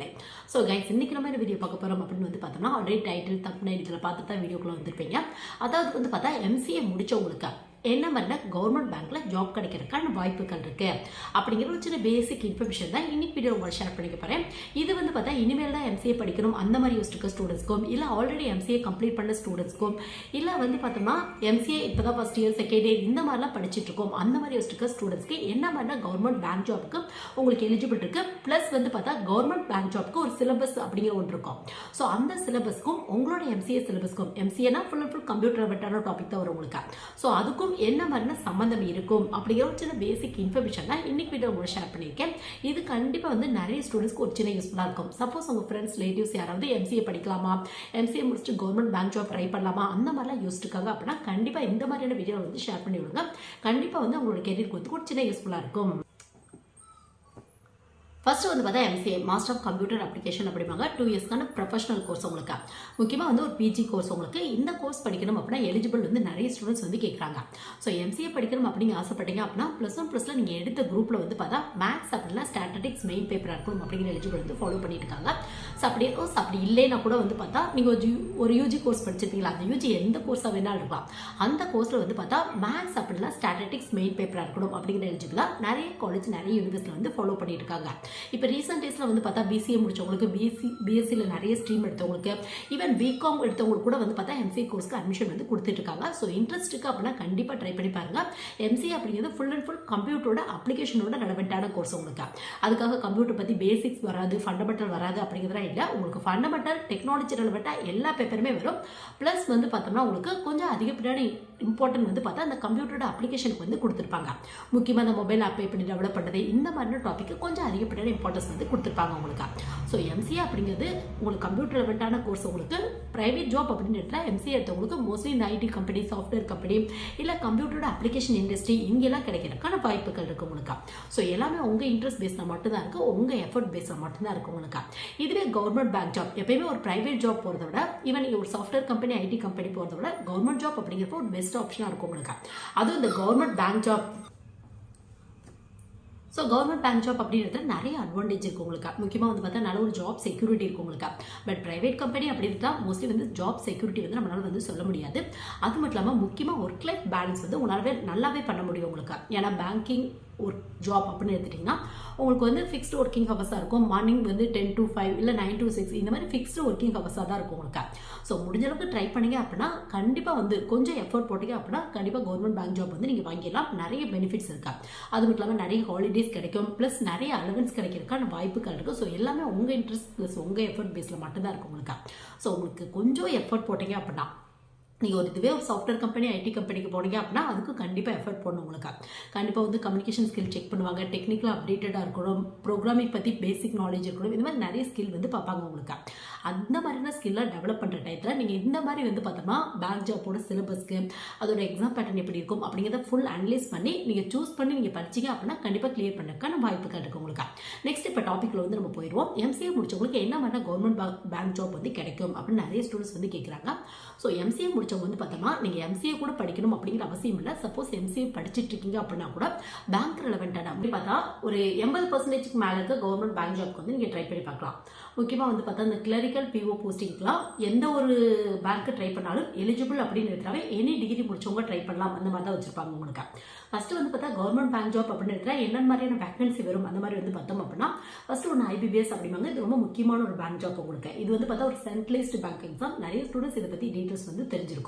இல்லை. So guys இன்றைக்கி நம்ம என்ன வீடியோ பார்க்க போகிறோம் அப்படின்னு வந்து பார்த்தோம்னா ஆல்ரெடி டைட்டில் தப்பு இதில் பார்த்து தான் வீடியோக்குள்ள வந்திருப்பீங்க. அதாவது வந்து பார்த்தா எம்சிஏ முடிச்சவங்களுக்கு என்ன மாதிரினா கவர்மெண்ட் பேங்க்ல ஜாப் கிடைக்கிறதுக்கான வாய்ப்புகள் இருக்கு. அப்படிங்கிற ஒரு சின்ன பேசிக் இன்ஃபர்மேஷன் தான் இன்னைக்கு வீடியோ உங்களுக்கு ஷேர் பண்ணிக்க போறேன். இது வந்து பார்த்தா இனிமேல் தான் எம்சிஏ படிக்கணும். அந்த மாதிரி யோசிச்சிருக்க ஸ்டூடெண்ட்ஸ்க்கும் இல்லை ஆல்ரெடி எம்சிஏ கம்ப்ளீட் பண்ண ஸ்டூடெண்ட்ஸ்க்கும் இல்லை வந்து பார்த்தோம்னா எம்சிஏ இப்போ தான் ஃபர்ஸ்ட் இயர் செகண்ட் இயர் இந்த மாதிரிலாம் படிச்சுட்டு இருக்கோம் அந்த மாதிரி யோசிச்சிருக்க ஸ்டூடெண்ட்ஸ்க்கு என்ன மாதிரினா கவர்மெண்ட் பேங்க் ஜாப்க்கு உங்களுக்கு எலிஜிபிள் இருக்கு. ப்ளஸ் வந்து பார்த்தா கவர்மெண்ட் பேங்க் ஜாப்க்கு ஒரு சிலபஸ் அப்படிங்கிற ஒன்று இருக்கும். ஸோ அந்த சிலபஸ்க்கும் உங்களோட எம்சிஏ சிலபஸ்க்கும் எம்சிஏனா ஃபுல் அண்ட் ஃபுல் கம்ப்யூட்டர் ரிலேட்டடான டாபிக் தான் வரும் உங்களுக்கு. ஸோ அதுக்கும் என்ன மாதிரின சம்மந்தம் இருக்கும் அப்படிங்கிற ஒரு சின்ன பேசிக் இன்ஃபர்மேஷன் தான் இன்னைக்கு வீடியோ உங்களுக்கு ஷேர் பண்ணியிருக்கேன். இது கண்டிப்பாக வந்து நிறைய ஸ்டூடெண்ட்ஸ்க்கு ஒரு சின்ன யூஸ்ஃபுல்லாக இருக்கும். சப்போஸ் உங்கள் ஃப்ரெண்ட்ஸ் ரிலேட்டிவ்ஸ் யாராவது எம்சிஏ படிக்கலாமா? எம்சிஏ முடிச்சுட்டு கவர்மெண்ட் பேங்க் ஜாப் ட்ரை பண்ணலாமா? அந்த மாதிரிலாம் யோசிச்சிருக்காங்க அப்படின்னா கண்டிப்பாக இந்த மாதிரியான வீடியோ வந்து ஷேர் பண்ணி விடுங்க. கண்டிப்பாக வந்து உங்களோட கெரியர் கொடுத்து ஒரு சின்ன யூஸ்ஃபுல்லாக இருக்கும். ஃபர்ஸ்ட் வந்து பார்த்தா MCA master of computer application அப்படிம்பாங்க. டூ இயர்ஸ்க்கான ப்ரொஃபஷனல் கோர்ஸ் உங்களுக்கு. முக்கியமாக வந்து ஒரு பிஜி கோர்ஸ் உங்களுக்கு. இந்த கோர்ஸ் படிக்கணும் அப்படின்னா எலிஜிபிள் வந்து நிறைய ஸ்டூடெண்ட்ஸ் வந்து கேட்குறாங்க ஸோ எம்சிஏ படிக்கணும் அப்படிங்க ஆசைப்பட்டீங்க அப்படின்னா ப்ளஸ் ஒன் ப்ளஸில் நீங்கள் எடுத்த குரூப்பில் வந்து பார்த்தா மேக்ஸ் அப்படின்னா ஸ்டாட்டிக்ஸ் மெயின் பேப்பராக இருக்கணும் அப்படிங்கிற எலிஜிபிள் வந்து ஃபாலோ பண்ணிட்டு இருக்காங்க. ஸோ அப்படி கோர்ஸ் அப்படி இல்லைன்னா கூட வந்து பார்த்தா நீங்கள் ஒரு ஒரு யூஜி கோர்ஸ் படிச்சிருப்பீங்களா? அந்த யூஜி எந்த கோர்ஸாக வேணாலும் இருக்கலாம். அந்த கோர்ஸில் வந்து பார்த்தா மேக்ஸ் அப்படின்னா ஸ்டாட்டிக்ஸ் மெயின் பேப்பராக இருக்கணும் அப்படிங்கிற எலிஜிபிளாக நிறைய காலேஜ் நிறைய யூனிவர்சிட்டியில் வந்து ஃபாலோ பண்ணிட்டு இருக்காங்க. இப்போ ரீசெண்ட் டேஸில் வந்து பார்த்தா பிசிஏ முடித்தவங்களுக்கு பிஎஸ்சி பிஎஸ்சியில் நிறைய ஸ்ட்ரீம் எடுத்தவங்களுக்கு ஈவன் பிகாம் எடுத்தவங்களுக்கு கூட வந்து பார்த்தா எம்சிஏ கோர்ஸ்க்கு அட்மிஷன் வந்து கொடுத்துட்ருக்காங்க. ஸோ இன்ட்ரெஸ்ட் இருக்குது அப்படின்னா கண்டிப்பாக ட்ரை பண்ணி பாருங்கள் எம்சிஏ அப்படிங்கிறது ஃபுல் அண்ட் ஃபுல் கம்ப்யூட்டரோட அப்ளிகேஷனோட ரெலவெண்ட்டான கோர்ஸ் உங்களுக்கு. அதுக்காக கம்ப்யூட்டர் பற்றி பேசிக்ஸ் வராது ஃபண்டமெண்டல் வராது அப்படிங்கிறதா இல்லை. உங்களுக்கு ஃபண்டமெண்டல் டெக்னாலஜி ரெலவெண்ட்டாக எல்லா பேப்பருமே வரும். ப்ளஸ் வந்து பார்த்தோம்னா உங்களுக்கு கொஞ்சம் அதிகப்படியான இம்பார்ட்டன்ட் வந்து பார்த்தா அந்த கம்ப்யூட்டரோட அப்ளிகேஷனுக்கு வந்து கொடுத்துருப்பாங்க. முக்கியமாக அந்த மொபைல் ஆப் எப்படி டெவலப் பண்ணுறது இந்த மாதிரியான டாபிக் கொஞ்சம் அதிகப்படியான இம்பார்ட்டன்ஸ் வந்து கொடுத்துருப்பாங்க உங்களுக்கு. ஸோ எம்சிஏ அப்படிங்கிறது உங்களுக்கு கம்ப்யூட்டர் ரிலவெண்ட்டான கோர்ஸ் உங்களுக்கு ப்ரைவேட் ஜாப் அப்படின்னு எடுத்தால் எம்சிஏ எடுத்தவங்களுக்கு மோஸ்ட்லி இந்த ஐடி கம்பெனி சாஃப்ட்வேர் கம்பெனி இல்லை கம்ப்யூட்டரோட அப்ளிகேஷன் இண்டஸ்ட்ரி இங்கெல்லாம் கிடைக்கிறதுக்கான வாய்ப்புகள் இருக்கு உங்களுக்கு. ஸோ எல்லாமே உங்கள் இன்ட்ரெஸ்ட் பேஸில் மட்டும்தான் இருக்குது உங்கள் எஃபர்ட் பேஸில் மட்டும்தான் இருக்கு உங்களுக்கு. இதுவே கவர்மெண்ட் பேங்க் ஜாப் எப்பயுமே ஒரு ப்ரைவேட் ஜாப் போகிறத விட ஈவன் ஒரு சாஃப்ட்வேர் கம்பெனி ஐடி கம்பெனி போகிறத விட கவர்மெண்ட் ஜாப் அப்படிங்கிறப்ப ஒரு பெஸ்ட் ஆப்ஷனாக இருக்கும் உங்களுக்கு. அதுவும் இந்த government bank job so government bank job அப்படின்றது நிறைய அட்வான்டேஜ் இருக்கு உங்களுக்கு. முக்கியமாக வந்து பார்த்தா நல்ல ஒரு ஜாப் செக்யூரிட்டி இருக்கு உங்களுக்கு. பட் ப்ரைவேட் கம்பெனி அப்படின்றதா மோஸ்ட்லி வந்து ஜாப் செக்யூரிட்டி வந்து நம்மளால வந்து சொல்ல முடியாது. அது மட்டும் இல்லாமல் முக்கியமாக ஒர்க் லைஃப் பேலன்ஸ் வந்து உங்களால நல்லாவே பண்ண முடியும் உங்களுக்கு. ஏன்னா பேங்கிங் ஒர்க் ஜாப் அப்படின்னு எடுத்துட்டிங்கன்னா உங்களுக்கு வந்து ஃபிக்ஸ்டு ஒர்க்கிங் ஹவர்ஸாக இருக்கும். மார்னிங் வந்து டென் டு ஃபைவ் இல்லை நைன் டு சிக்ஸ் இந்த மாதிரி ஃபிக்ஸ்டு ஒர்க்கிங் ஹவர்ஸாக தான் இருக்கும் உங்களுக்கு. ஸோ முடிஞ்ச அளவுக்கு ட்ரை பண்ணீங்க அப்படின்னா கண்டிப்பாக வந்து கொஞ்சம் எஃபோர்ட் போட்டீங்க அப்படின்னா கண்டிப்பாக கவர்மெண்ட் பேங்க் ஜாப் வந்து நீங்கள் வாங்கிடலாம். நிறைய பெனிஃபிட்ஸ் இருக்கா. அது மட்டும் இல்லாமல் நிறைய ஹாலிடேஸ் கிடைக்கும். ப்ளஸ் நிறைய அலவன்ஸ் கிடைக்கிறதுக்கான வாய்ப்புகள் இருக்குது ஸோ எல்லாமே உங்கள் இன்ட்ரெஸ்ட் ப்ளஸ் உங்கள் எஃபர்ட் பேஸில் மட்டும்தான் இருக்கும் உங்களுக்கு. ஸோ உங்களுக்கு கொஞ்சம் எஃபர்ட் போட்டீங்க அப்படின்னா நீங்கள் ஒரு இதுவே ஒரு சாஃப்ட்வேர் கம்பெனி ஐடி கம்பெனிக்கு போனீங்க அப்படின்னா அதுக்கு கண்டிப்பாக எஃபர்ட் போடணும் உங்களுக்கு கண்டிப்பாக வந்து கம்யூனிகேஷன் ஸ்கில் செக் பண்ணுவாங்க. டெக்னிக்கலாக அப்டேட்டடாக இருக்கணும். ப்ரோக்ராமிங் பற்றி பேசிக் நாலேஜ் இருக்கணும். இந்த மாதிரி நிறைய ஸ்கில் வந்து பார்ப்பாங்க உங்களுக்கு அந்த மாதிரியான ஸ்கில்லாக டெவலப் பண்ணுற டயத்தில் நீங்கள் இந்த மாதிரி வந்து பார்த்தோம்னா பேங்க் ஜாப்போட சிலபஸ்க்கு அதோட எக்ஸாம் பேட்டர்ன் எப்படி இருக்கும் அப்படிங்கிறத ஃபுல் அனலைஸ் பண்ணி நீங்கள் சூஸ் பண்ணி நீங்கள் படிச்சீங்க அப்படின்னா கண்டிப்பாக கிளியர் பண்ணக்கான வாய்ப்புகள் இருக்குது உங்களுக்கு நெக்ஸ்ட் இப்போ டாப்பிக்கில் வந்து நம்ம போயிடுவோம். எம்சிஏ முடிச்சவங்களுக்கு என்ன மாதிரி கவர்மெண்ட் பேங்க் ஜாப் வந்து கிடைக்கும் அப்படின்னு நிறைய ஸ்டூடெண்ட்ஸ் வந்து கேட்குறாங்க ஸோ எம்சிஏ படித்தவங்க வந்து பார்த்தோம்னா நீங்கள் எம்சிஏ கூட படிக்கணும் அப்படிங்கிற அவசியம் இல்லை. சப்போஸ் எம்சிஏ படிச்சிட்டு இருக்கீங்க அப்படின்னா கூட பேங்க் ரெலவெண்ட்டான அப்படி பார்த்தா ஒரு எண்பது பர்சன்டேஜ்க்கு மேலே இருக்க கவர்மெண்ட் பேங்க் ஜாப்க்கு வந்து நீங்கள் ட்ரை பண்ணி பார்க்கலாம். முக்கியமாக வந்து பார்த்தா இந்த கிளரிக்கல் பிஓ போஸ்டிங்க்கெலாம் எந்த ஒரு பேங்க்கு ட்ரை பண்ணாலும் எலிஜிபிள் அப்படின்னு எடுத்தாவே எனி டிகிரி முடிச்சவங்க ட்ரை பண்ணலாம். அந்த மாதிரி தான் வச்சுருப்பாங்க உங்களுக்கு. ஃபர்ஸ்ட் வந்து பார்த்தா கவர்மெண்ட் பேங்க் ஜாப் அப்படின்னு எடுத்தா என்ன மாதிரியான வேகன்சி வரும்? அந்த மாதிரி வந்து பார்த்தோம் அப்படின்னா ஃபர்ஸ்ட் ஒன்று ஐபிபிஎஸ் அப்படிம்பாங்க. இது ரொம்ப முக்கியமான ஒரு பேங்க் ஜாப் உங்களுக்கு. இது வந்து பார்த்தா ஒரு சென்ட்ரலைஸ்டு பேங்க் எக்ஸாம் நிறைய ஸ்டூடெண்ட்ஸ் இதை பற்றி டீட்டெயில்ஸ் வந்து தெரிஞ்சிருக்கும்.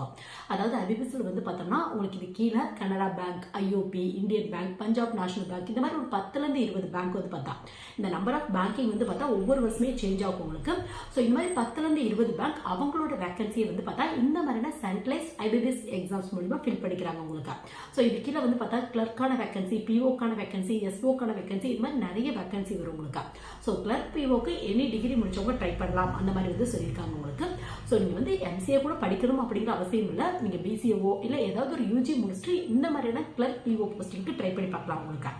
அதாவது அறிவிப்பில் வந்து பார்த்தோம்னா உங்களுக்கு இது கீழே Canara bank IOB Indian bank Punjab national bank இந்த மாதிரி ஒரு பத்துலேருந்து இருபது பேங்க் வந்து பார்த்தா இந்த நம்பர் ஆஃப் பேங்கிங் வந்து பார்த்தா ஒவ்வொரு வருஷமே சேஞ்ச் ஆகும் உங்களுக்கு. ஸோ இந்த மாதிரி பத்துலேருந்து இருபது பேங்க் அவங்களோட வேக்கன்சியை வந்து பார்த்தா இந்த மாதிரியான சென்ட்ரலைஸ் ஐபிபிஎஸ் எக்ஸாம்ஸ் மூலிமா ஃபில் பண்ணிக்கிறாங்க உங்களுக்கு. ஸோ இது கீழே வந்து பார்த்தா கிளர்க்கான வேக்கன்சி பிஓக்கான வேக்கன்சி எஸ்ஓக்கான வேக்கன்சி இது மாதிரி நிறைய வேக்கன்சி வரும் உங்களுக்கு. ஸோ கிளர்க் பிஓக்கு எனி டிகிரி முடிச்சவங்க ட்ரை பண்ணலாம். அந்த மாதிரி வந்து சொல்லியிருக்காங்க உங்களுக்கு. ஸோ நீங்கள் வந்து எம்சிஏ கூட படிக்கணும் அப்படிங்கிற அவசியம் இல்லை. நீங்கள் பிசிஓ இல்லை ஏதாவது ஒரு யூஜி முடிச்சுட்டு இந்த மாதிரியான கிளர்க் பிஓ போஸ்டிங்க்கு ட்ரை பண்ணி பார்க்கலாம் உங்களுக்கு.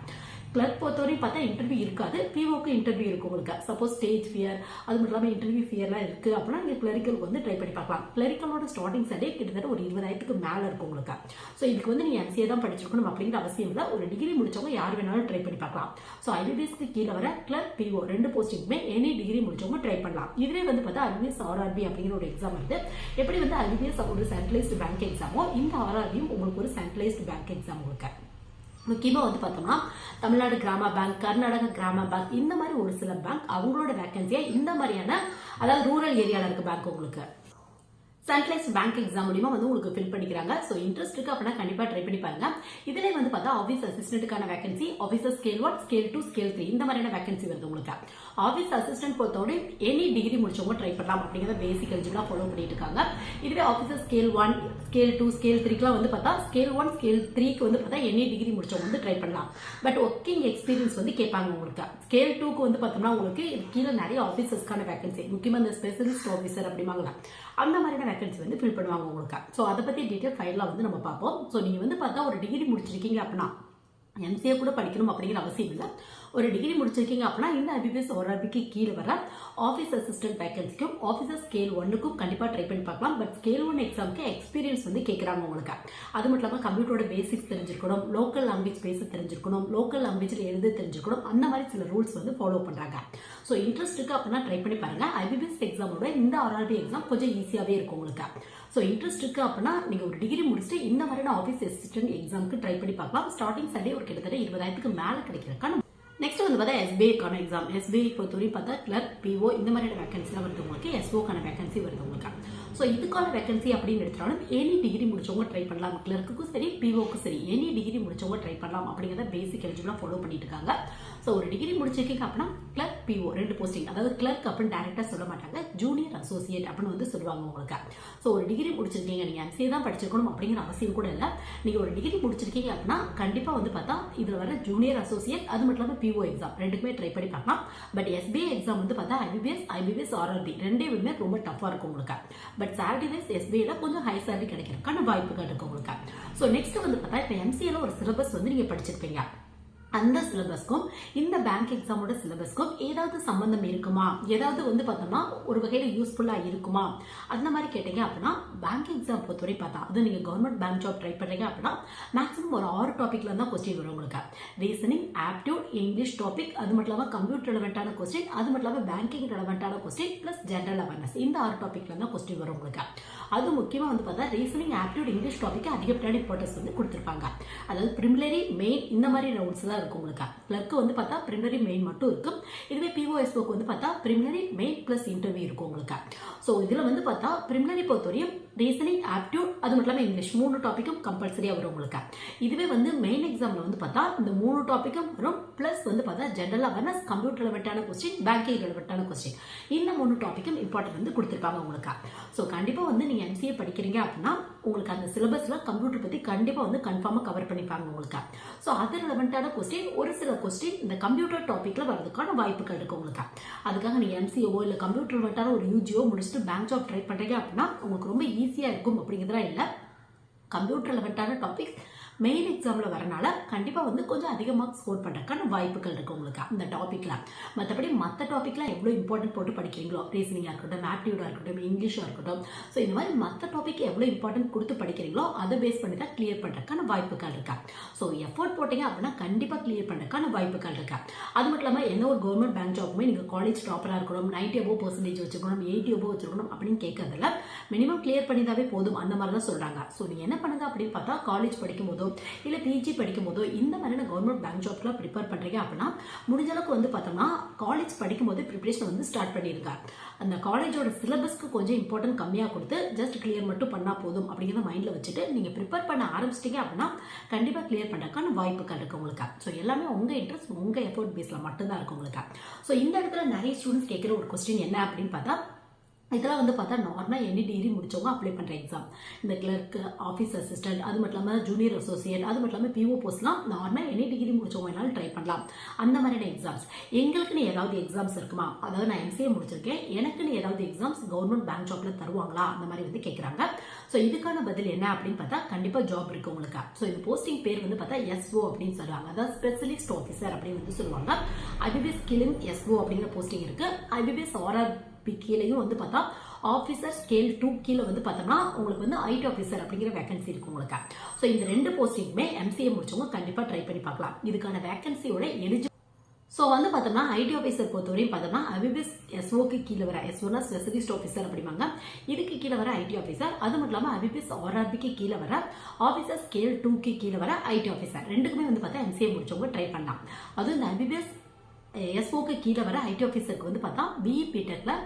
கிளர்க் பொறுத்தவரையும் பார்த்தா இன்டர்வியூ இருக்காது. பிஓக்கு இன்டர்வியூ இருக்கும் உங்களுக்கு. சப்போஸ் ஸ்டேஜ் ஃபியர் அது மட்டும் இல்லாமல் இன்டர்வியூ ஃபியர்லாம் இருக்குது அப்படின்னா நீங்கள் கிளரிக்கலுக்கு வந்து ட்ரை பண்ணி பார்க்கலாம். கிளரிக்கலோட ஸ்டார்டிங் சண்டே கிட்டத்தட்ட ஒரு இருபதாயிரத்துக்கு மேலே இருக்கும் உங்களுக்கு. ஸோ இதுக்கு வந்து நீங்கள் எம்சிஏ தான் படிச்சிருக்கணும் அப்படிங்கிற அவசியம் இல்லை. ஒரு டிகிரி முடிச்சவங்க யார் வேணாலும் ட்ரை பண்ணி பார்க்கலாம். ஸோ ஐபிஎஸ்க்கு கீழே வர கிளர்க் பிஓ ரெண்டு போஸ்டிங்குமே எனி டிகிரி முடிச்சவங்க ட்ரை பண்ணலாம். இதுவே வந்து பார்த்தா ஐபிஎஸ் ஆர்ஆர்பி அப்படிங்கிற ஒரு எக்ஸாம் வந்து எப்படி வந்து ஐபிஎஸ் ஒரு சென்ட்ரலைஸ்டு பேங்க் எக்ஸாமோ இந்த ஆர்ஆர்பியும் உங்களுக்கு ஒரு சென்ட்ரலைஸ்டு பேங்க் எக்ஸாம் உங்களுக்கு. முக்கியமாக வந்து பார்த்தோம்னா தமிழ்நாடு கிராம பேங்க் கர்நாடக கிராம பேங்க் இந்த மாதிரி ஒரு சில பேங்க் அவங்களோட வேக்கன்சியை இந்த மாதிரியான அதாவது ரூரல் ஏரியாவில் இருக்க பேங்க் உங்களுக்கு. சென்ட்ரலைஸ் பேங்க் எக்ஸாம் மூலியமா வந்து உங்களுக்கு ஃபில் பண்ணிக்கிறாங்க. ஸோ இன்ட்ரெஸ்ட் இருக்கு அப்படின்னா கண்டிப்பாக ட்ரை பண்ணி பாருங்க. இதுல வந்து பார்த்தா office அசிஸ்டன்ட்டுக்கான vacancy officer scale one scale two scale three இந்த மாதிரியான வேகன்சி வருது உங்களுக்கு. ஆஃபீஸ் அசிஸ்டன்ட் பொறுத்தவரை எனி டிகிரி முடிச்சவங்க ட்ரை பண்ணலாம் அப்படிங்கிறத பேசிக் எலிஜிபிளாக ஃபாலோ பண்ணிட்டு இருக்காங்க. இதுவே officer scale one scale two scale த்ரீக்குலாம் வந்து பார்த்தா ஸ்கேல் ஒன் ஸ்கேல் த்ரீக்கு வந்து பார்த்தா எனி டிகிரி முடிச்சவங்க வந்து ட்ரை பண்ணலாம். பட் ஒர்க்கிங் எக்ஸ்பீரியன்ஸ் வந்து கேட்பாங்க உங்களுக்கு. ஸ்கேல் டூக்கு வந்து பார்த்தோம்னா உங்களுக்கு கீழே நிறைய ஆஃபீஸர்ஸ்க்கான வேகன்சி முக்கியமாக இந்த ஸ்பெஷலிஸ்ட் ஆஃபீஸர் அப்படிமாங்களா அந்த மாதிரியான வேகன்சி வந்து ஃபில் பண்ணுவாங்க உங்களுக்கு. ஸோ அதை பற்றி டீட்டெயில் ஃபைலாக வந்து நம்ம பார்ப்போம். ஸோ நீங்கள் வந்து பார்த்தா ஒரு டிகிரி முடிச்சிருக்கீங்க அப்படின்னா எம்சிஏ கூட படிக்கணும் அப்படிங்கிற அவசியம் இல்லை. ஒரு டிகிரி முடிச்சிருக்கீங்க அப்படின்னா இந்த ஐபிபிஎஸ் ஓஆர்பிக்கு கீழே வர ஆஃபீஸ் அசிஸ்டன்ட் வேகன்சிக்கும் ஆஃபீஸர் ஸ்கேல் ஒன்னுக்கும் கண்டிப்பாக ட்ரை பண்ணி பார்க்கலாம். பட் ஸ்கேல் ஒன் எக்ஸாமுக்கு எக்ஸ்பீரியன்ஸ் வந்து கேட்குறாங்க உங்களுக்கு. அது மட்டும் இல்லாமல் கம்ப்யூட்டரோட பேசிக்ஸ் தெரிஞ்சிருக்கணும் லோக்கல் லாங்குவேஜ் பேச தெரிஞ்சிருக்கணும் லோக்கல் லாங்குவேஜில் எழுத தெரிஞ்சிருக்கணும் அந்த மாதிரி சில ரூல்ஸ் வந்து ஃபாலோ பண்ணுறாங்க ஸோ இன்ட்ரெஸ்ட் இருக்கு அப்படின்னா ட்ரை பண்ணி பாருங்க. ஐபிபிஎஸ் எக்ஸாமோட இந்த ஆர்ஆர்பி எக்ஸாம் கொஞ்சம் ஈஸியாகவே இருக்கும் உங்களுக்கு. ஸோ இன்ட்ரெஸ்ட் இருக்கு அப்படின்னா நீங்கள் ஒரு டிகிரி முடிச்சுட்டு இந்த மாதிரியான ஆஃபீஸ் அசிஸ்டன்ட் எக்ஸாமுக்கு ட்ரை பண்ணி பார்க்கலாம். ஸ்டார்டிங் சண்டே ஒரு கிட்டத்தட்ட இருபதாயிரத்துக்கு மேலே கிடைக்கிறக்கான நெக்ஸ்ட் வந்து பார்த்தா எஸ்பிஐக்கான எக்ஸாம் எஸ்பிஐ பொறுத்தவரையும் பார்த்தா கிளர்க் பிஓ இந்த மாதிரியான வேகன்சிலாம் வருது உங்களுக்கு. எஸ்ஓக்கான வேகன்சி வருது உங்களுக்கு. ஸோ இதுக்கான வேகன்சி அப்படின்னு எடுத்தாலும் எனி டிகிரி முடிச்சவங்க ட்ரை பண்ணலாம். கிளர்க்குக்கும் சரி பிஓக்கும் சரி எனி டிகிரி முடிச்சவங்க ட்ரை பண்ணலாம். அப்படிங்கிறத பேசிக் எலிஜிபிளாக ஃபாலோ பண்ணிட்டு இருக்காங்க. ஸோ ஒரு டிகிரி முடிச்சிருக்கீங்க அப்படின்னா கிளர்க் பிஓ ரெண்டு போஸ்டிங் அதாவது கிளர்க் அப்படின்னு டேரெக்டாக சொல்ல மாட்டாங்க. ஜூனியர் அசோசியேட் அப்படின்னு வந்து சொல்லுவாங்க உங்களுக்கு. ஸோ ஒரு டிகிரி முடிச்சிருக்கீங்க. நீங்கள் எம்சிஏ தான் படிச்சிருக்கணும் அப்படிங்கிற அவசியம் கூட இல்லை. நீங்கள் ஒரு டிகிரி முடிச்சிருக்கீங்க அப்படின்னா கண்டிப்பாக வந்து பார்த்தா இதில் வர ஜூனியர் அசோசியேட் அது மட்டும் இல்லாமல் பிஓ எக்ஸாம் ரெண்டுக்குமே ட்ரை பண்ணி பார்க்கலாம். பட் எஸ்பிஐ எக்ஸாம் வந்து பார்த்தா ஐபிபிஎஸ் ஐபிபிஎஸ் ஆர்ஆர்பி ரெண்டே ரொம்ப டஃப்பாக இருக்கும் உங்களுக்கு. பட் சேலரி வைஸ் எஸ்பிஐல கொஞ்சம் ஹை சேலரி கிடைக்கிறதுக்கான வாய்ப்புகள் இருக்கு உங்களுக்கு. ஸோ நெக்ஸ்ட் வந்து பார்த்தா இப்போ எம்சிஏல ஒரு சிலபஸ் வந்து நீங்கள் படிச்சிருப்பீங்க. அந்த சிலபஸ்க்கும் இந்த பேங்க் எக்ஸாமோட சிலபஸ்க்கும் ஏதாவது சம்பந்தம் இருக்குமா? ஏதாவது வந்து பார்த்தோம்னா ஒரு வகையில் யூஸ்ஃபுல்லாக இருக்குமா? அந்த மாதிரி கேட்டீங்க அப்படின்னா பேங்க் எக்ஸாம் பொறுத்தவரை பார்த்தா அது நீங்கள் கவர்மெண்ட் பேங்க் ஜாப் ட்ரை பண்ணுறீங்க அப்படின்னா மேக்ஸிமம் ஒரு ஆறு டாப்பிக்கில் தான் கொஸ்டின் வரும் உங்களுக்கு. ரீசனிங் ஆப்டியூட் இங்கிலீஷ் டாபிக் அது மட்டும் இல்லாமல் கம்ப்யூட்டர் ரெலவெண்ட்டான கொஸ்டின் அது மட்டும் இல்லாமல் பேங்கிங் ரெலவெண்ட்டான கொஸ்டின் ப்ளஸ் ஜென்ரல் அவேர்னஸ் இந்த ஆறு டாப்பிக்கில் தான் கொஸ்டின் வரும் உங்களுக்கு. அது முக்கியமாக வந்து பார்த்தா ரீசனிங் ஆப்டியூட் இங்கிலீஷ் டாபிக் அதிகப்படியான இம்பார்ட்டன்ஸ் வந்து கொடுத்துருப்பாங்க. அதாவது ப்ரிமிலரி மெயின் இந்த மாதிரி ரவுண்ட்ஸ் தான் இருக்கும் உங்களுக்கு கிளர்க்கு வந்து பார்த்தா ப்ரிமிலரி மெயின் மட்டும் இருக்கும். இதுவே பிஓஎஸ்ஓக்கு வந்து பார்த்தா ப்ரிமிலரி மெயின் ப்ளஸ் இன்டர்வியூ இருக்கும் உங்களுக்கு? ஸோ இதில் வந்து பார்த்தா ப்ரிமிலரி பொறுத்தவரையும் ரீசனிங் ஆப்டியூட் அது மட்டும் இல்லாமல் இங்கிலீஷ் மூணு டாப்பிக்கும் கம்பல்சரியாக வரும் உங்களுக்கு. இதுவே வந்து மெயின் எக்ஸாமில் வந்து பார்த்தா இந்த மூணு டாப்பிக்கும் வரும். ப்ளஸ் வந்து பார்த்தா ஜென்ரல் அவேர்னஸ் கம்ப்யூட்டர் ரெலவெண்ட்டான கொஸ்டின் பேங்கிங் ரெலவெண்ட்டான கொஸ்டின் இந்த மூணு டாப்பிக்கும் இம்பார்ட்டன்ட் வந்து கொடுத்துருப்பாங்க உங்களுக்கு. ஸோ கண்டிப்பாக வந்து நீங்கள் எம்சிஏ படிக்கிறீங்க அப்படின்னா உங்களுக்கு அந்த சிலபஸில் கம்ப்யூட்டர் பற்றி கண்டிப்பாக வந்து கன்ஃபார்மாக கவர் பண்ணிப்பாங்க உங்களுக்கு. ஸோ அது ரிலவெண்ட்டான கொஸ்டின் ஒரு சில கொஸ்டின் இந்த கம்ப்யூட்டர் டாப்பிக்கில் வரதுக்கான வாய்ப்புகள் இருக்குது உங்களுக்கு. அதுக்காக நீங்கள் எம்சிஓ இல்லை கம்ப்யூட்டர் ரெலவெண்ட்டான ஒரு யூஜிஓ முடிச்சுட்டு பேங்க் ஜாப் ட்ரை பண்ணுறீங்க அப்படின்னா உங்களுக்கு ரொம்ப ஈஸியாக இருக்கும் அப்படிங்கிறதுலாம் இல்லை. கம்ப்யூட்டர் ரெலவெண்ட்டான டாபிக் மெயின் எக்ஸாமில் வரனால கண்டிப்பாக வந்து கொஞ்சம் அதிக மார்க் ஸ்கோர் பண்ணுறதுக்கான வாய்ப்புகள் இருக்குது உங்களுக்கு அந்த டாப்பிக்கில் மற்றபடி மற்ற டாப்பிக்கில் எவ்வளோ இம்பார்ட்டன்ட் போட்டு படிக்கிறீங்களோ ரீசனிங்காக இருக்கட்டும் ஆப்டியூடாக இருக்கட்டும் இங்கிலீஷாக இருக்கட்டும். ஸோ இந்த மாதிரி மற்ற டாபிக் எவ்வளோ இம்பார்ட்டன்ட் கொடுத்து படிக்கிறீங்களோ அதை பேஸ் பண்ணி தான் கிளியர் பண்ணுறதுக்கான வாய்ப்புகள் இருக்கா. ஸோ எஃபோர்ட் போட்டீங்க அப்படின்னா கண்டிப்பாக கிளியர் பண்ணுறதுக்கான வாய்ப்புகள் இருக்கா. அது மட்டும் இல்லாமல் எந்த ஒரு கவர்மெண்ட் பேங்க் ஜாப்புமே நீங்கள் காலேஜ் டாப்பராக இருக்கணும் நைன்டி அபோவ் பர்சன்டேஜ் வச்சுக்கணும் எயிட்டி அபோவ் வச்சுக்கணும் அப்படின்னு கேட்கறதில்ல. மினிமம் கிளியர் பண்ணிதாவே போதும். அந்த மாதிரி தான் சொல்கிறாங்க ஸோ நீங்கள் என்ன பண்ணுங்க அப்படின்னு பார்த்தா காலேஜ் படிக்கும் போதோ இல்லை பிஜி படிக்கும் போதோ இந்த மாதிரியான கவர்மெண்ட் பேங்க் ஜாப்லாம் ப்ரிப்பேர் பண்ணுறீங்க அப்படின்னா முடிஞ்ச அளவுக்கு வந்து பார்த்தோம்னா காலேஜ் படிக்கும் போது ப்ரிப்பரேஷன் வந்து ஸ்டார்ட் பண்ணியிருக்காங்க அந்த காலேஜோட சிலபஸ்க்கு கொஞ்சம் இம்பார்ட்டன்ட் கம்மியாக கொடுத்து ஜஸ்ட் கிளியர் மட்டும் பண்ணால் போதும் அப்படிங்கிறத மைண்டில் வச்சுட்டு நீங்கள் ப்ரிப்பேர் பண்ண ஆரம்பிச்சிட்டிங்க அப்படின்னா கண்டிப்பாக கிளியர் பண்ணுறதுக்கான வாய்ப்புகள் இருக்குது உங்களுக்கு. ஸோ எல்லாமே உங்கள் இன்ட்ரெஸ்ட் உங்கள் எஃபோர்ட் பேஸில் மட்டும்தான் இருக்கும் உங்களுக்கு. ஸோ இந்த இடத்துல நிறைய ஸ்டூடெண்ட்ஸ் கேட்குற ஒரு கொஸ்டின் என்ன அப்படின்னு பார்த்தா இதெல்லாம் வந்து பார்த்தா நார்மலாக எனி டிகிரி முடித்தவங்க அப்ளை பண்ணுற எக்ஸாம் இந்த கிளர்க் ஆஃபீஸ் அசிஸ்டன்ட் அது மட்டும் இல்லாமல் ஜூனியர் அசோசியேட் அது மட்டும் இல்லாமல் பிஓ போஸ்ட்லாம் நார்மலாக எனி டிகிரி முடிச்சவங்க வேணாலும் ட்ரை பண்ணலாம். அந்த மாதிரியான எக்ஸாம்ஸ் எங்களுக்குன்னு ஏதாவது எக்ஸாம்ஸ் இருக்குமா? அதாவது நான் எம்சிஏ முடிச்சிருக்கேன். எனக்குன்னு ஏதாவது எக்ஸாம்ஸ் கவர்மெண்ட் பேங்க் ஜாப்ல தருவாங்களா? அந்த மாதிரி வந்து கேட்குறாங்க ஸோ இதுக்கான பதில் என்ன அப்படின்னு பார்த்தா கண்டிப்பாக ஜாப் இருக்கு உங்களுக்கு. ஸோ இந்த போஸ்டிங் பேர் வந்து பார்த்தா எஸ்ஓ அப்படின்னு சொல்லுவாங்க. அதாவது ஸ்பெஷலிஸ்ட் ஆஃபீஸர் அப்படின்னு வந்து சொல்லுவாங்க. ஐபிபிஎஸ் கிளிம் எஸ்ஓ அப்படிங்கிற போஸ்டிங் இருக்குது ஐபிபிஎஸ் ஆர்ஆர் கீழேயும் வந்து பார்த்தா ஆஃபீஸர் ஸ்கேல் டூ கீழே வந்து பார்த்தோம்னா உங்களுக்கு வந்து ஐடி ஆஃபீஸர் அப்படிங்கிற வேகன்சி இருக்கு உங்களுக்கு. ஸோ இந்த ரெண்டு போஸ்டிங்குமே எம்சிஏ முடிச்சவங்க கண்டிப்பாக ட்ரை பண்ணி பார்க்கலாம். இதுக்கான வேகன்சியோட எலிஜி ஸோ வந்து பார்த்தோம்னா ஐடி ஆஃபீஸர் பொறுத்தவரையும் பார்த்தோம்னா அபிபிஎஸ் எஸ்ஓக்கு கீழே வர எஸ்ஓனா ஸ்பெஷலிஸ்ட் ஆஃபீஸர் அப்படிம்பாங்க. இதுக்கு கீழே வர ஐடி ஆஃபீஸர் அது மட்டும் இல்லாமல் அபிபிஎஸ் ஆர்ஆர்பிக்கு கீழே வர ஆஃபீஸர் ஸ்கேல் டூக்கு கீழே வர ஐடி ஆஃபீஸர் ரெண்டுக்குமே வந்து பார்த்தா எம்சிஏ முடிச்சவங்க ட்ரை பண்ணலாம். அதுவும் இந்த அபிபிஎஸ் எஸ்ஓக்கு கீழே வர ஐடி ஆஃபீஸருக்கு வந்து பார்த்தா பிஇ பிடெக்கில்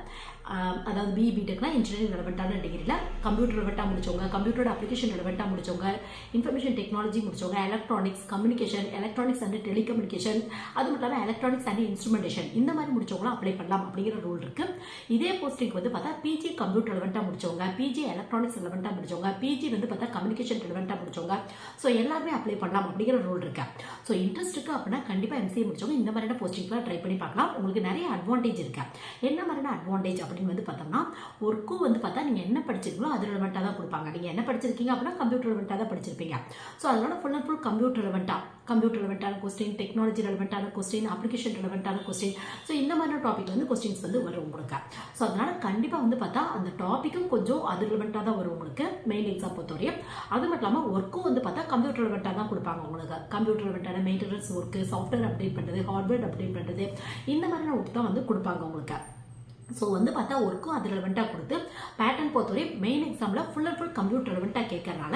அதாவது பிஇ பிடெக்னா இன்ஜினியரிங் ரெலவெண்ட்டான டிகிரியில் கம்ப்யூட்டர் ரெலவெண்ட்டாக முடிச்சவங்க கம்ப்யூட்டர் அப்ளிகேஷன் ரெலவெண்ட்டாக முடிச்சவங்க இன்ஃபர்மேஷன் டெக்னாலஜி முடிச்சவங்க electronics communication electronics and telecommunication அது மட்டும் இல்லாமல் எலக்ட்ரானிக்ஸ் அண்ட் இன்ஸ்ட்ருமெண்டேஷன் இந்த மாதிரி முடிச்சவங்களும் அப்ளை பண்ணலாம் அப்படிங்கிற ரூல் இருக்குது இதே போஸ்டிங் வந்து பார்த்தா பிஜி கம்ப்யூட்டர் ரெலவெண்ட்டாக முடிச்சவங்க பிஜி எலக்ட்ரானிக்ஸ் ரெலவெண்ட்டாக முடிச்சவங்க பிஜி வந்து பார்த்தா கம்யூனிகேஷன் ரெலவெண்ட்டாக முடிச்சவங்க. ஸோ எல்லாருமே அப்ளை பண்ணலாம் அப்படிங்கிற ரூல் இருக்கு. ஸோ இன்ட்ரெஸ்ட் இருக்கு அப்படின்னா கண்டிப்பாக எம்சிஏ முடிச்சவங்க இந்த மாதிரியான போஸ்டிங்லாம் ட்ரை பண்ணி பார்க்கலாம். உங்களுக்கு நிறைய அட்வான்டேஜ் இருக்கு. என்ன மாதிரியான அட்வான்டேஜ் அப்படின்னு அப்படின்னு வந்து பார்த்தோம்னா ஒர்க்கும் வந்து பார்த்தா நீங்கள் என்ன படிச்சிருக்கீங்களோ அது ரிலவெண்ட்டாக தான் கொடுப்பாங்க. நீங்கள் என்ன படிச்சிருக்கீங்க அப்படின்னா கம்ப்யூட்டர் ரிலவெண்ட்டாக தான் படிச்சிருப்பீங்க. ஸோ அதனால ஃபுல் அண்ட் ஃபுல் கம்ப்யூட்டர் ரிலவெண்ட்டாக கம்ப்யூட்டர் ரிலவெண்ட்டான கொஸ்டின் டெக்னாலஜி ரிலவெண்ட்டான கொஸ்டின் அப்ளிகேஷன் ரிலவெண்ட்டான கொஸ்டின் ஸோ இந்த மாதிரியான டாபிக் வந்து கொஸ்டின்ஸ் வந்து வரும் உங்களுக்கு. ஸோ அதனால் கண்டிப்பாக வந்து பார்த்தா அந்த டாப்பிக்கும் கொஞ்சம் அது ரிலவெண்ட்டாக தான் வரும் உங்களுக்கு மெயின் எக்ஸாம் பொறுத்தவரையும். அது மட்டும் இல்லாமல் ஒர்க்கும் வந்து பார்த்தா கம்ப்யூட்டர் ரிலவெண்ட்டாக தான் கொடுப்பாங்க உங்களுக்கு. கம்ப்யூட்டர் ரிலவெண்ட்டான மெயின்டெனன்ஸ் ஒர்க்கு சாஃப்ட்வேர் அப்டேட் பண்ணுறது ஹார்ட்வேர் அப்டேட் பண்ணுறது இந்த மாதிரியான ஒர்க் தான் வந்து கொடுப்பாங்க உங்களுக்கு. ஸோ வந்து பார்த்தா ஒர்க்கும் அது ரெலவெண்ட்டாக கொடுத்து பேட்டர்ன் பொறுத்தவரை மெயின் எக்ஸாமில் ஃபுல் அண்ட் ஃபுல் கம்ப்யூட்டர் ரெலவெண்ட்டாக கேட்கறனால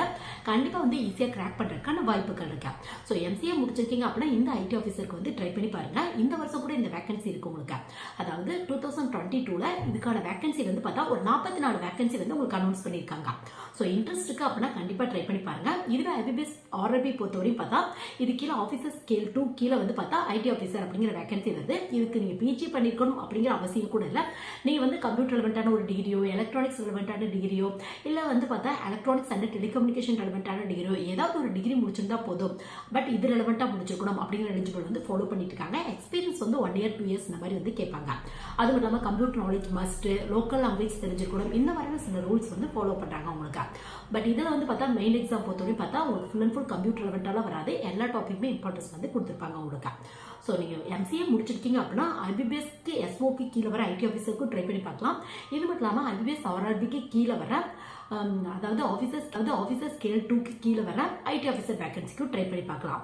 கண்டிப்பாக வந்து ஈஸியாக கிராக் பண்ணுறதுக்கான வாய்ப்புகள் இருக்கேன் ஸோ எம்சிஏ முடிச்சிருக்கீங்க அப்படின்னா இந்த ஐடி ஆஃபீஸருக்கு வந்து ட்ரை பண்ணி பாருங்க. இந்த வருஷம் கூட இந்த வேகன்சி இருக்கு உங்களுக்கு. அதாவது டூ தௌசண்ட் டுவெண்ட்டி டூவில் இதுக்கான வேகன்சி வந்து பார்த்தா ஒரு நாற்பத்தி நாலு வேகன்சி வந்து உங்களுக்கு அனௌன்ஸ் பண்ணியிருக்காங்க ஸோ இன்ட்ரெஸ்ட் இருக்கு அப்படின்னா கண்டிப்பாக ட்ரை பண்ணி பாருங்கள் இதுவே ஐபிபிஎஸ் ஆர்ஆர்பி பொறுத்தவரையும் பார்த்தா இது கீழே ஆஃபீஸர் ஸ்கேல் டூ கீழே வந்து பார்த்தா ஐடி ஆஃபீஸர் அப்படிங்கிற வேகன்சி வருது. இதுக்கு நீங்கள் பிஜி பண்ணியிருக்கணும் அப்படிங்கிற அவசியம் கூட இல்லை. நீங்கள் வந்து கம்ப்யூட்டர் ரெலவெண்ட்டான ஒரு டிகிரியோ எலக்ட்ரானிக்ஸ் ரெலவெண்ட்டான டிகிரியோ இல்லை வந்து பார்த்தா எலக்ட்ரானிக்ஸ் அண்ட் டெலிகம்யூனிகேஷன் ரெலவெண்ட்டான டிகிரியோ ஏதாவது ஒரு டிகிரி முடிச்சிருந்தா போதும். பட் இது ரெலவெண்ட்டாக முடிச்சிருக்கணும் அப்படிங்கிற எலிஜிபிள் வந்து ஃபாலோ பண்ணிட்டு இருக்காங்க. எக்ஸ்பீரியன்ஸ் வந்து ஒன் இயர் டூ இயர்ஸ் இந்த மாதிரி வந்து கேட்பாங்க. அதுவும் இல்லாமல் computer knowledge must local language தெரிஞ்சிருக்கணும். இந்த மாதிரியான சில ரூல்ஸ் வந்து ஃபாலோ பண்ணுறாங்க அவங்களுக்கு. பட் இதில் வந்து பார்த்தா மெயின் எக்ஸாம் பொறுத்தவரையும் பார்த்தா உங்களுக்கு ஃபுல் அண்ட் ஃபுல் கம்ப்யூட்டர் ரெலவெண்ட்டாலாம் வராது. எல்லா டாப்பிக்குமே இம்பார்ட்டன்ஸ் வந்து கொடுத்துருப்பாங்க உங்களுக்கு ஸோ நீங்கள் எம்சிஏ முடிச்சிருக்கீங்க அப்படின்னா ஐபிபிஎஸ்க்கு எஸ்ஓக்கு கீழே வர ஐடி ஆஃபீஸருக்கும் ட்ரை பண்ணி பார்க்கலாம். இது மட்டும் இல்லாமல் ஐபிபிஎஸ் ஆர்ஆர்பிக்கு கீழே வர um, அதாவது ஆஃபீஸர்ஸ் அதாவது ஆஃபீஸர் ஸ்கேல் டூக்கு கீழே வர ஐடி ஆஃபீஸர் வேகன்சிக்கும் ட்ரை பண்ணி பார்க்கலாம்.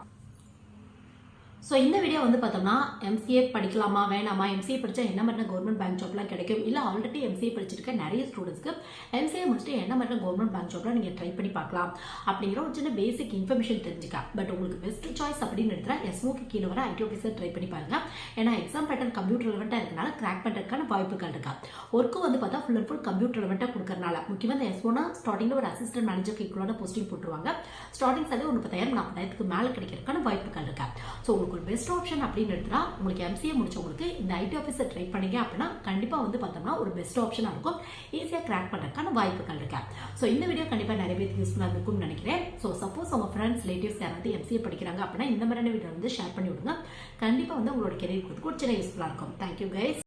ஸோ இந்த வீடியோ வந்து பார்த்தோம்னா எம்சிஏ படிக்கலாமா வேணாமா? எம்சிஏ படித்தா என்ன மாதிரியான கவர்மெண்ட் பேங்க் ஜாப்லாம் கிடைக்கும்? இல்லை ஆல்ரெடி எம்சிஏ படிச்சிருக்க நிறைய ஸ்டூடெண்ட்ஸ்க்கு எம்சிஏ முடிச்சுட்டு என்ன மாதிரியான கவர்மெண்ட் பேங்க் ஜாப்லாம் நீங்கள் ட்ரை பண்ணி பார்க்கலாம். அப்படிங்கிற ஒரு சின்ன பேசிக் இன்ஃபர்மேஷன் தெரிஞ்சுக்க. பட் உங்களுக்கு பெஸ்ட் சாய்ஸ் அப்படின்னு எடுத்துகிற எஸ்ஓக்கு கீழே வர ஐடி ஆஃபீஸர் ட்ரை பண்ணி பாருங்க. ஏன்னா எக்ஸாம் பேட்டர்ன் கம்ப்யூட்டர் ரெலவெண்ட்டாக இருக்கனால கிராக் பண்ணுறதுக்கான வாய்ப்புகள் இருக்கா? ஒர்க்கு வந்து பார்த்தா ஃபுல் அண்ட் ஃபுல் கம்ப்யூட்டர் ரெலவெண்ட்டாக கொடுக்கறனால முக்கியமாக இந்த எஸ்ஓனா ஸ்டார்டிங்கில் ஒரு அசிஸ்டன்ட் மேனேஜருக்கு ஈக்குவலான போஸ்டிங் போட்டுருவாங்க. ஸ்டார்டிங் சாலே ஒரு பத்தாயிரம் நாற்பதாயிரத்துக்கு மேலே கிடைக்கிறதுக்கான வாய்ப்புகள் இருக்கா? ஸோ உங்களுக்கு ஒரு பெஸ்ட் ஆப்ஷன் அப்படின்னு எடுத்துனா உங்களுக்கு எம்சிஏ முடிச்சவங்களுக்கு இந்த ஐடி ஆஃபீஸர் ட்ரை பண்ணீங்க அப்படின்னா கண்டிப்பாக வந்து பார்த்தோம்னா ஒரு பெஸ்ட் ஆப்ஷனாக இருக்கும். ஈஸியாக கிராக் பண்ணுறதுக்கான வாய்ப்புகள் இருக்கு. ஸோ இந்த வீடியோ கண்டிப்பாக நிறைய பேருக்கு யூஸ்ஃபுல்லாக இருக்கும்னு நினைக்கிறேன். ஸோ சப்போஸ் உங்கள் ஃப்ரெண்ட்ஸ் ரிலேட்டிவ்ஸ் யாராவது எம்சிஏ படிக்கிறாங்க அப்படின்னா இந்த மாதிரியான வீடியோ வந்து ஷேர் பண்ணி விடுங்க. கண்டிப்பாக வந்து உங்களோட கெரியர் கொடுத்து ஒரு சின்ன யூஸ்ஃபுல்லாக இருக்கும். Thank you guys